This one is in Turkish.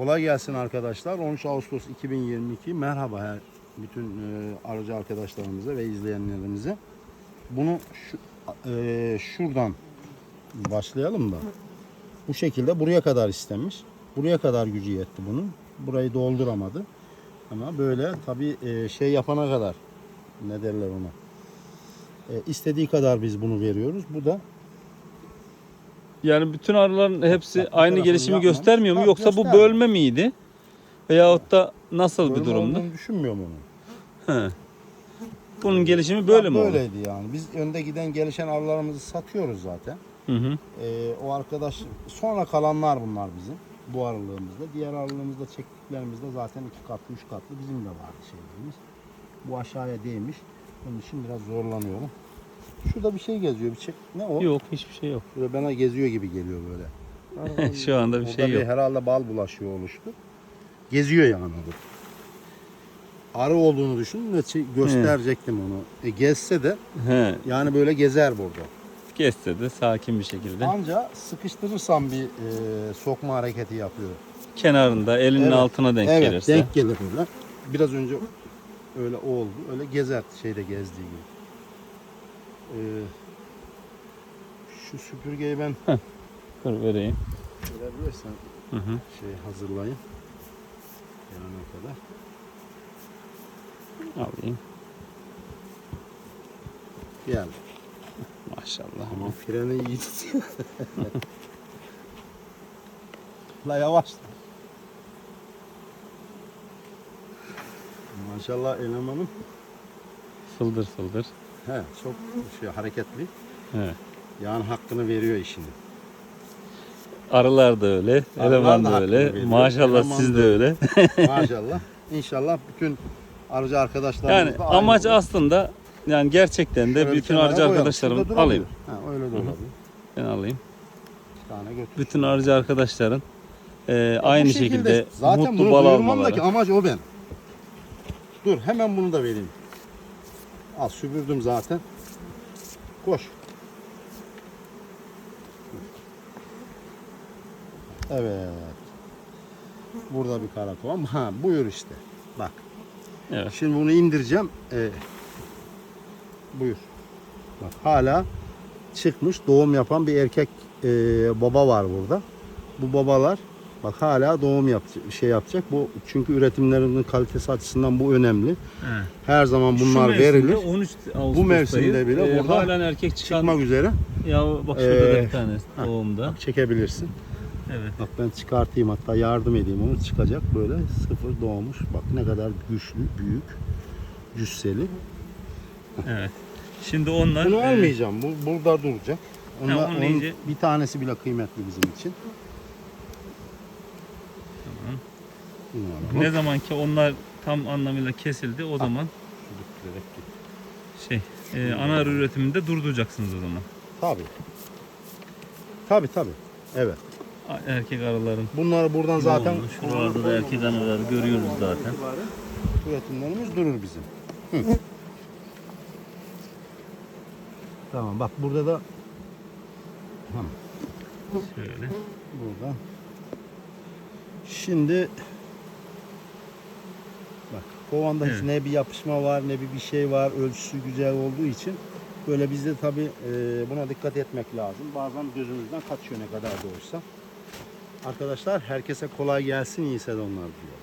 Kolay gelsin arkadaşlar. 13 Ağustos 2022. Merhaba her bütün e, aracı arkadaşlarımıza ve izleyenlerimize. Bunu şu, e, şuradan başlayalım da. Bu şekilde buraya kadar istemiş. Buraya kadar gücü yetti bunun. Burayı dolduramadı. Ama böyle tabi şey yapana kadar ne derler ona. E, istediği kadar biz bunu veriyoruz. Bu da Yani bütün arıların hepsi aynı gelişimi göstermiyor mu yoksa bu bölme miydi? Veyahut da nasıl bir olduğunu düşünmüyorum onu. He. Bunun gelişimi böyle mi oldu? Böyleydi yani. Biz önde giden gelişen arılarımızı satıyoruz zaten. Hı hı. Ee, o arkadaş sonra kalanlar bunlar bizim. Bu aralığımızda. Diğer aralığımızda çektiklerimizde zaten iki katlı, üç katlı bizim de vardı şeylerimiz. Bu aşağıya değmiş. Onun için biraz zorlanıyorum. Şurada bir şey geziyor. Bir çek. Ne o? Yok hiçbir şey yok. Şurada bana geziyor gibi geliyor böyle. Şu anda bir Orada şey bir yok. herhalde bal bulaşıyor oluştu. Geziyor yani bu. Arı olduğunu düşün ve çe- gösterecektim onu. E, gezse de He. yani böyle gezer burada. Geçse de sakin bir şekilde. Anca sıkıştırırsam bir e, sokma hareketi yapıyor. Kenarında elinin Evet. altına denk evet, gelirse. denk gelir öyle. Biraz önce öyle oldu. Öyle gezer şeyde gezdiği gibi. Ee, şu süpürgeyi ben Dur vereyim. verebilirsen Hı hı. şey hazırlayın. Yanına kadar. Alayım. Gel. Maşallah. Ama freni iyi tutuyor. La yavaş. Maşallah elemanım. Fıldır fıldır. He, çok şey hareketli. He. Yani hakkını veriyor işini. Arılar da öyle, Arılar eleman da da öyle. veriyor, Maşallah eleman siz de öyle. Maşallah. İnşallah bütün arıcı arkadaşlarımız Yani amaç olur. aslında yani gerçekten de Şöyle bütün kenara arıcı arkadaşlarım Şurada alayım. Ha, öyle de olabilir. Ben alayım. Bir tane götür. Bütün arıcı arkadaşların e, Ya aynı şekilde şekilde zaten mutlu bunu bal almaları. amaç o ben. Dur hemen bunu da vereyim. Al süpürdüm zaten. Koş. Evet. Burada bir karakovan. Ha buyur işte. Bak. Evet. Şimdi bunu indireceğim. Ee, buyur. Bak hala çıkmış doğum yapan bir erkek e, baba var burada. Bu babalar bak hala doğum yapacak, şey yapacak. Bu çünkü üretimlerinin kalitesi açısından bu önemli. Her zaman bunlar Şu verilir. 13 Ağustos'tayız. Bu mevsimde bile E, burada halen erkek çıkan Çıkmak üzere. ya bak şurada da Ee, bir tane ha. doğumda. Bak çekebilirsin. Evet. Bak ben çıkartayım hatta yardım edeyim onu çıkacak böyle sıfır doğmuş. Bak ne kadar güçlü, büyük, cüsseli. Evet. Şimdi onlar Bunu almayacağım. Bu burada duracak. Onda, Ha, onu onun iyice- bir tanesi bile kıymetli bizim için. Tamam. Ne zaman ki onlar tam anlamıyla kesildi o zaman döktürerek git. şey e, ana üretiminde durduracaksınız o zaman. Tabii. Tabii tabii. Evet. Erkek arıların Bunları buradan zaten Yoğunluğu. Şuralarda da erkek arıları görüyoruz zaten. Üretimlerimiz durur bizim. Hı. Tamam bak burada da Tamam. Şöyle. Burada. Şimdi bak kovanda hiç Evet. ne bir yapışma var ne bir bir şey var. Ölçüsü güzel olduğu için böyle bizde tabi buna dikkat etmek lazım. Bazen gözümüzden kaçıyor ne kadar da olsa. Arkadaşlar herkese kolay gelsin iyi sezonlar diliyorum.